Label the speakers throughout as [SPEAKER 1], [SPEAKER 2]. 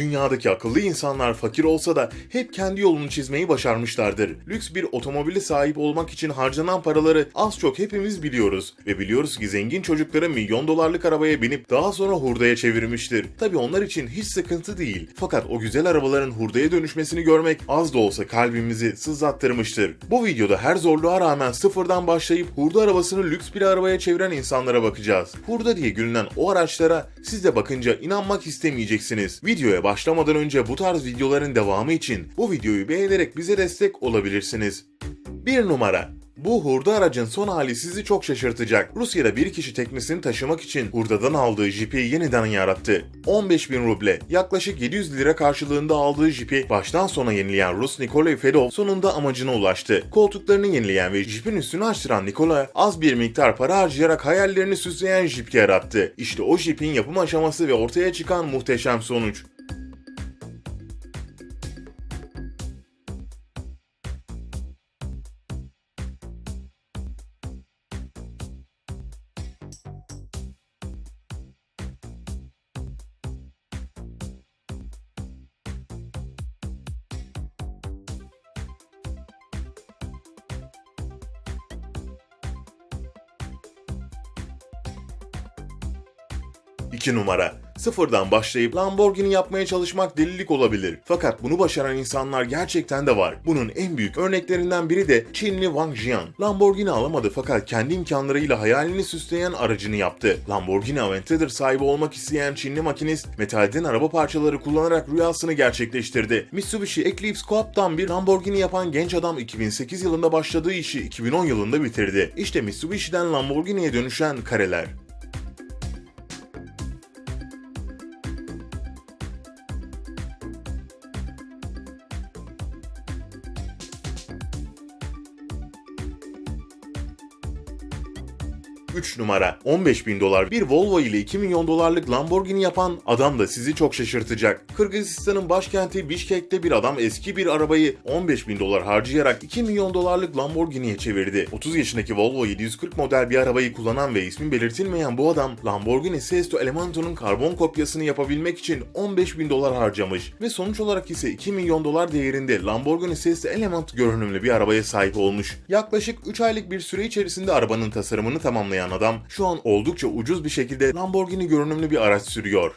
[SPEAKER 1] Dünyadaki akıllı insanlar fakir olsa da hep kendi yolunu çizmeyi başarmışlardır. Lüks bir otomobili sahip olmak için harcanan paraları az çok hepimiz biliyoruz. Ve biliyoruz ki zengin çocukları milyon dolarlık arabaya binip daha sonra hurdaya çevirmiştir. Tabi onlar için hiç sıkıntı değil. Fakat o güzel arabaların hurdaya dönüşmesini görmek az da olsa kalbimizi sızlattırmıştır. Bu videoda her zorluğa rağmen sıfırdan başlayıp hurda arabasını lüks bir arabaya çeviren insanlara bakacağız. Hurda diye gülünen o araçlara siz de bakınca inanmak istemeyeceksiniz. Videoya başlamadan önce bu tarz videoların devamı için bu videoyu beğenerek bize destek olabilirsiniz. 1 numara bu hurda aracın son hali sizi çok şaşırtacak. Rusya'da bir kişi teknesini taşımak için hurdadan aldığı jipi yeniden yarattı. 15 bin ruble, yaklaşık 700 lira karşılığında aldığı jipi baştan sona yenileyen Rus Nikolay Fedov sonunda amacına ulaştı. Koltuklarını yenileyen ve jipin üstünü açtıran Nikolay az bir miktar para harcayarak hayallerini süsleyen jip yarattı. İşte o jipin yapım aşaması ve ortaya çıkan muhteşem sonuç. İki numara. Sıfırdan başlayıp Lamborghini yapmaya çalışmak delilik olabilir. Fakat bunu başaran insanlar gerçekten de var. Bunun en büyük örneklerinden biri de Çinli Wang Jian. Lamborghini alamadı fakat kendi imkanlarıyla hayalini süsleyen aracını yaptı. Lamborghini Aventador sahibi olmak isteyen Çinli makinist metalden araba parçaları kullanarak rüyasını gerçekleştirdi. Mitsubishi Eclipse Coup'tan bir Lamborghini yapan genç adam 2008 yılında başladığı işi 2010 yılında bitirdi. İşte Mitsubishi'den Lamborghini'ye dönüşen kareler. 3 numara 15 bin dolar bir Volvo ile 2 milyon dolarlık Lamborghini yapan adam da sizi çok şaşırtacak. Kırgızistan'ın başkenti Bişkek'te bir adam eski bir arabayı 15 bin dolar harcayarak 2 milyon dolarlık Lamborghini'ye çevirdi. 30 yaşındaki Volvo 740 model bir arabayı kullanan ve ismi belirtilmeyen bu adam Lamborghini Sesto Elemento'nun karbon kopyasını yapabilmek için 15 bin dolar harcamış ve sonuç olarak ise 2 milyon dolar değerinde Lamborghini Sesto Element görünümlü bir arabaya sahip olmuş. Yaklaşık 3 aylık bir süre içerisinde arabanın tasarımını tamamlayan adam şu an oldukça ucuz bir şekilde Lamborghini görünümlü bir araç sürüyor.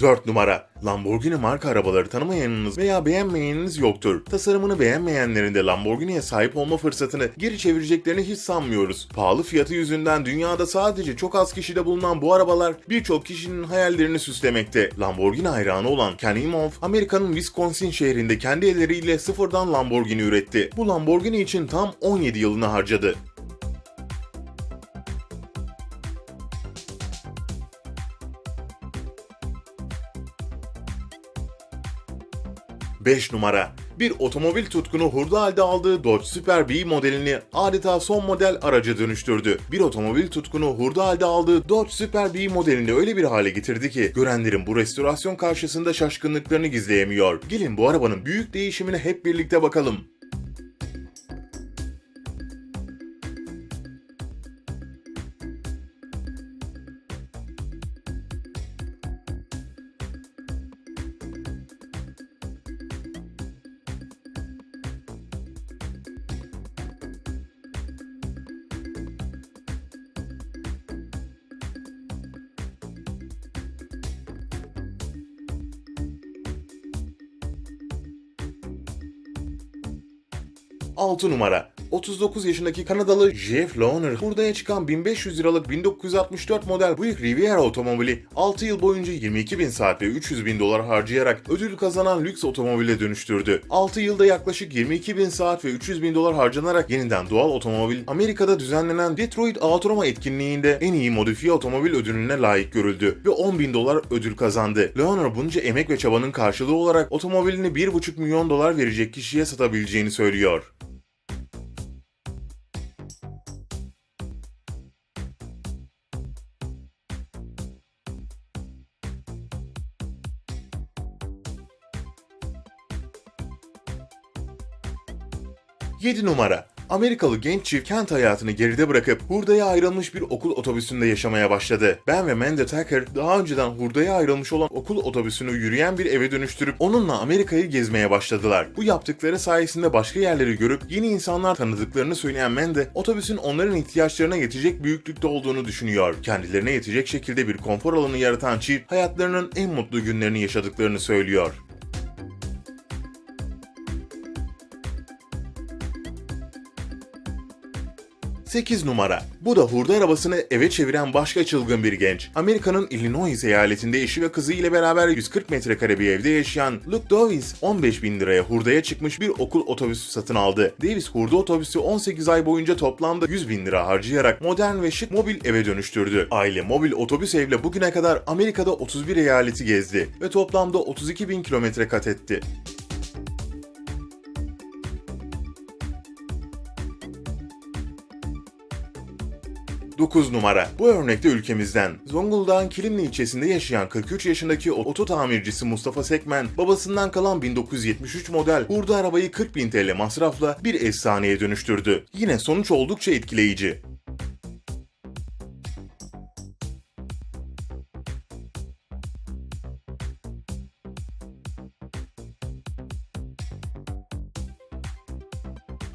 [SPEAKER 1] Dört numara Lamborghini marka arabaları tanımayanınız veya beğenmeyeniniz yoktur. Tasarımını beğenmeyenlerin de Lamborghini'ye sahip olma fırsatını geri çevireceklerini hiç sanmıyoruz. Pahalı fiyatı yüzünden dünyada sadece çok az kişide bulunan bu arabalar birçok kişinin hayallerini süslemekte. Lamborghini hayranı olan Ken Imhoff, Amerika'nın Wisconsin şehrinde kendi elleriyle sıfırdan Lamborghini üretti. Bu Lamborghini için tam 17 yılını harcadı. 5 numara. Bir otomobil tutkunu hurda halde aldığı Dodge Super B modelini adeta son model araca dönüştürdü. Bir otomobil tutkunu hurda halde aldığı Dodge Super B modelini öyle bir hale getirdi ki görenlerin bu restorasyon karşısında şaşkınlıklarını gizleyemiyor. Gelin bu arabanın büyük değişimine hep birlikte bakalım. Altı numara 39 yaşındaki Kanadalı Jeff Lawner hurdaya çıkan 1500 liralık 1964 model Buick Riviera otomobili 6 yıl boyunca 22 bin saat ve 300 bin dolar harcayarak ödül kazanan lüks otomobile dönüştürdü. 6 yılda yaklaşık 22 bin saat ve 300 bin dolar harcanarak yeniden doğal otomobil Amerika'da düzenlenen Detroit Autorama etkinliğinde en iyi modifiye otomobil ödülüne layık görüldü ve 10 bin dolar ödül kazandı. Leonard bunca emek ve çabanın karşılığı olarak otomobilini 1,5 milyon dolar verecek kişiye satabileceğini söylüyor. 7 numara Amerikalı genç çift kent hayatını geride bırakıp hurdaya ayrılmış bir okul otobüsünde yaşamaya başladı. Ben ve Mandy Tucker daha önceden hurdaya ayrılmış olan okul otobüsünü yürüyen bir eve dönüştürüp onunla Amerika'yı gezmeye başladılar. Bu yaptıkları sayesinde başka yerleri görüp yeni insanlar tanıdıklarını söyleyen Mandy, otobüsün onların ihtiyaçlarına yetecek büyüklükte olduğunu düşünüyor. Kendilerine yetecek şekilde bir konfor alanı yaratan çift hayatlarının en mutlu günlerini yaşadıklarını söylüyor. 8 numara. Bu da hurda arabasını eve çeviren başka çılgın bir genç. Amerika'nın Illinois eyaletinde eşi ve kızı ile beraber 140 metrekare bir evde yaşayan Luke Davis 15 bin liraya hurdaya çıkmış bir okul otobüsü satın aldı. Davis hurda otobüsü 18 ay boyunca toplamda 100 bin lira harcayarak modern ve şık mobil eve dönüştürdü. Aile mobil otobüs evle bugüne kadar Amerika'da 31 eyaleti gezdi ve toplamda 32 bin kilometre kat etti. 9 numara. Bu örnekte ülkemizden. Zonguldak'ın Kilimli ilçesinde yaşayan 43 yaşındaki oto tamircisi Mustafa Sekmen, babasından kalan 1973 model hurda arabayı 40 bin TL masrafla bir efsaneye dönüştürdü. Yine sonuç oldukça etkileyici.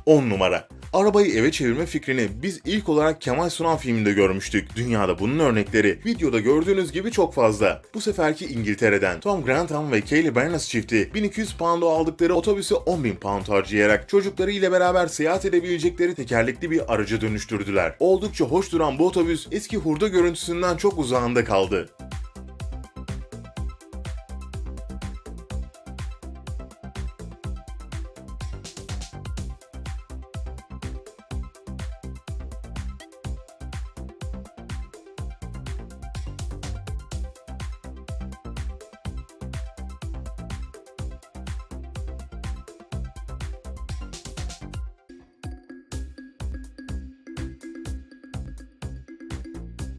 [SPEAKER 1] On numara. Arabayı eve çevirme fikrini biz ilk olarak Kemal Sunal filminde görmüştük. Dünyada bunun örnekleri videoda gördüğünüz gibi çok fazla. Bu seferki İngiltere'den Tom Grantham ve Kayleigh Barnes çifti 1200 pound'a aldıkları otobüsü 10.000 pound harcayarak çocukları ile beraber seyahat edebilecekleri tekerlekli bir araca dönüştürdüler. Oldukça hoş duran bu otobüs eski hurda görüntüsünden çok uzağında kaldı.